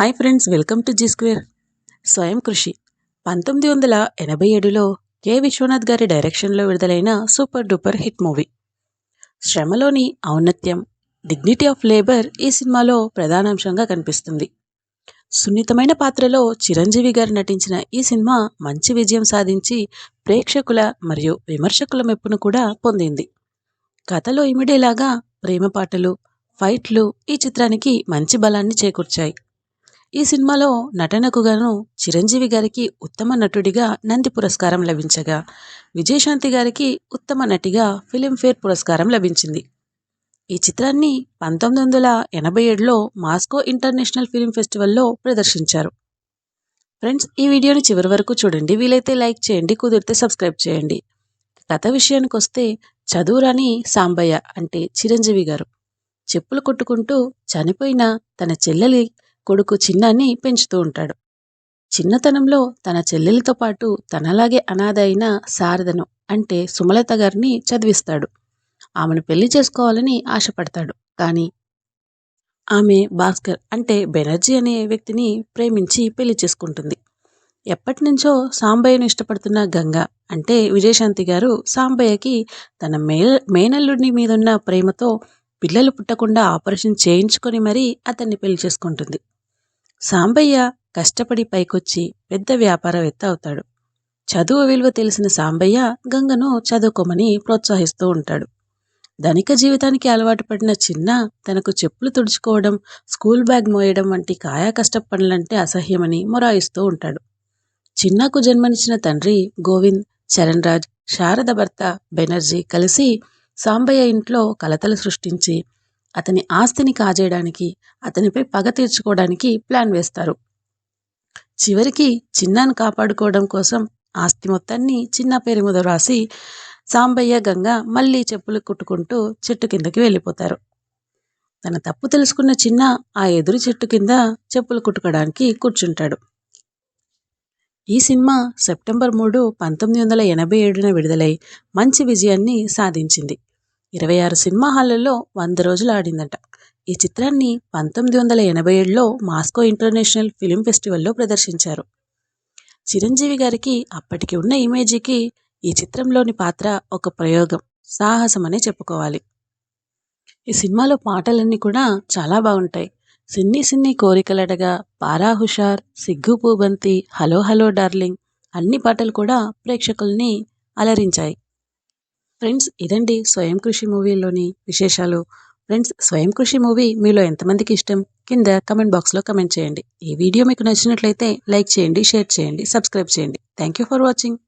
Hi friends welcome to G square Swayam Krushi. పంతొమ్మిది వందల ఎనభై ఏడులో కె. విశ్వనాథ్ గారి డైరెక్షన్లో విడుదలైన సూపర్ డూపర్ హిట్ మూవీ. శ్రమలోని ఔన్నత్యం డిగ్నిటీ ఆఫ్ లేబర్ ఈ సినిమాలో ప్రధానాంశంగా కనిపిస్తుంది. సున్నితమైన పాత్రలో చిరంజీవి గారు నటించిన ఈ సినిమా మంచి విజయం సాధించి ప్రేక్షకుల మరియు విమర్శకుల మెప్పును కూడా పొందింది. కథలో ఇమిడేలాగా ప్రేమ పాటలు ఫైట్లు ఈ చిత్రానికి మంచి బలాన్ని చేకూర్చాయి. ఈ సినిమాలో నటనకు గాను చిరంజీవి గారికి ఉత్తమ నటుడిగా నంది పురస్కారం లభించగా విజయశాంతి గారికి ఉత్తమ నటిగా ఫిలింఫేర్ పురస్కారం లభించింది. ఈ చిత్రాన్ని పంతొమ్మిది వందల ఎనభై ఏడులో మాస్కో ఇంటర్నేషనల్ ఫిలిం ఫెస్టివల్లో ప్రదర్శించారు. ఫ్రెండ్స్ ఈ వీడియోని చివరి వరకు చూడండి. వీలైతే లైక్ చేయండి కుదిరితే సబ్స్క్రైబ్ చేయండి. కథ విషయానికి వస్తే చదువురాని సాంబయ్య అంటే చిరంజీవి గారు. చెప్పులు కొట్టుకుంటూ చనిపోయిన తన చెల్లెలి కొడుకు చిన్నాన్ని పెంచుతూ ఉంటాడు. చిన్నతనంలో తన చెల్లెలతో పాటు తనలాగే అనాథ అయిన శారదను అంటే సుమలత గారిని చదివిస్తాడు. ఆమెను పెళ్ళి చేసుకోవాలని ఆశపడతాడు. కానీ ఆమె భాస్కర్ అంటే బెనర్జీ అనే వ్యక్తిని ప్రేమించి పెళ్ళి చేసుకుంటుంది. ఎప్పటి నుంచో సాంబయ్యను ఇష్టపడుతున్న గంగ అంటే విజయశాంతి గారు సాంబయ్యకి తన మే మేనల్లుడిని మీదున్న ప్రేమతో పిల్లలు పుట్టకుండా ఆపరేషన్ చేయించుకొని మరీ అతన్ని పెళ్ళి చేసుకుంటుంది. సాంబయ్య కష్టపడి పైకొచ్చి పెద్ద వ్యాపారవేత్త అవుతాడు. చదువు విలువ తెలిసిన సాంబయ్య గంగను చదువుకోమని ప్రోత్సహిస్తూ ఉంటాడు. ధనిక జీవితానికి అలవాటు పడిన చిన్న తనకు చెప్పులు తుడుచుకోవడం స్కూల్ బ్యాగ్ మోయడం వంటి కాయా కష్ట పనులంటే అసహ్యమని మొరాయిస్తూ ఉంటాడు. చిన్నకు జన్మనిచ్చిన తండ్రి గోవింద్ చరణ్ రాజ్ శారద భర్త బెనర్జీ కలిసి సాంబయ్య ఇంట్లో కలతలు సృష్టించి అతని ఆస్తిని కాజేయడానికి అతనిపై పగ తీర్చుకోవడానికి ప్లాన్ వేస్తారు. చివరికి చిన్నాను కాపాడుకోవడం కోసం ఆస్తి మొత్తాన్ని చిన్న పేరు మీద రాసి సాంబయ్య గంగ మళ్ళీ చెప్పులు కుట్టుకుంటూ చెట్టు కిందకి వెళ్ళిపోతారు. తన తప్పు తెలుసుకున్న చిన్న ఆ ఎదురు చెట్టు కింద చెప్పులు కుట్టుకోవడానికి కూర్చుంటాడు. ఈ సినిమా సెప్టెంబర్ మూడు పంతొమ్మిది వందల ఎనభై ఏడున విడుదలై మంచి విజయాన్ని సాధించింది. ఇరవై ఆరు సినిమా హాళ్ళలో వంద రోజులు ఆడిందట. ఈ చిత్రాన్ని పంతొమ్మిది వందల ఎనభై ఏడులో మాస్కో ఇంటర్నేషనల్ ఫిలిం ఫెస్టివల్లో ప్రదర్శించారు. చిరంజీవి గారికి అప్పటికి ఉన్న ఇమేజీకి ఈ చిత్రంలోని పాత్ర ఒక ప్రయోగం సాహసం అనే చెప్పుకోవాలి. ఈ సినిమాలో పాటలన్నీ కూడా చాలా బాగుంటాయి. సిన్ని సిన్ని కోరికలడగా పారాహుషార్ సిగ్గు పూబంతి హలో హలో డార్లింగ్ అన్ని పాటలు కూడా ప్రేక్షకుల్ని అలరించాయి. ఫ్రెండ్స్ ఇదండి స్వయం కృషి మూవీలోని విశేషాలు. ఫ్రెండ్స్ స్వయం కృషి మూవీ మీలో ఎంతమందికి ఇష్టం? కింద కమెంట్ బాక్స్లో కమెంట్ చేయండి. ఈ వీడియో మీకు నచ్చినట్లయితే లైక్ చేయండి షేర్ చేయండి సబ్స్క్రైబ్ చేయండి. Thank you for watching.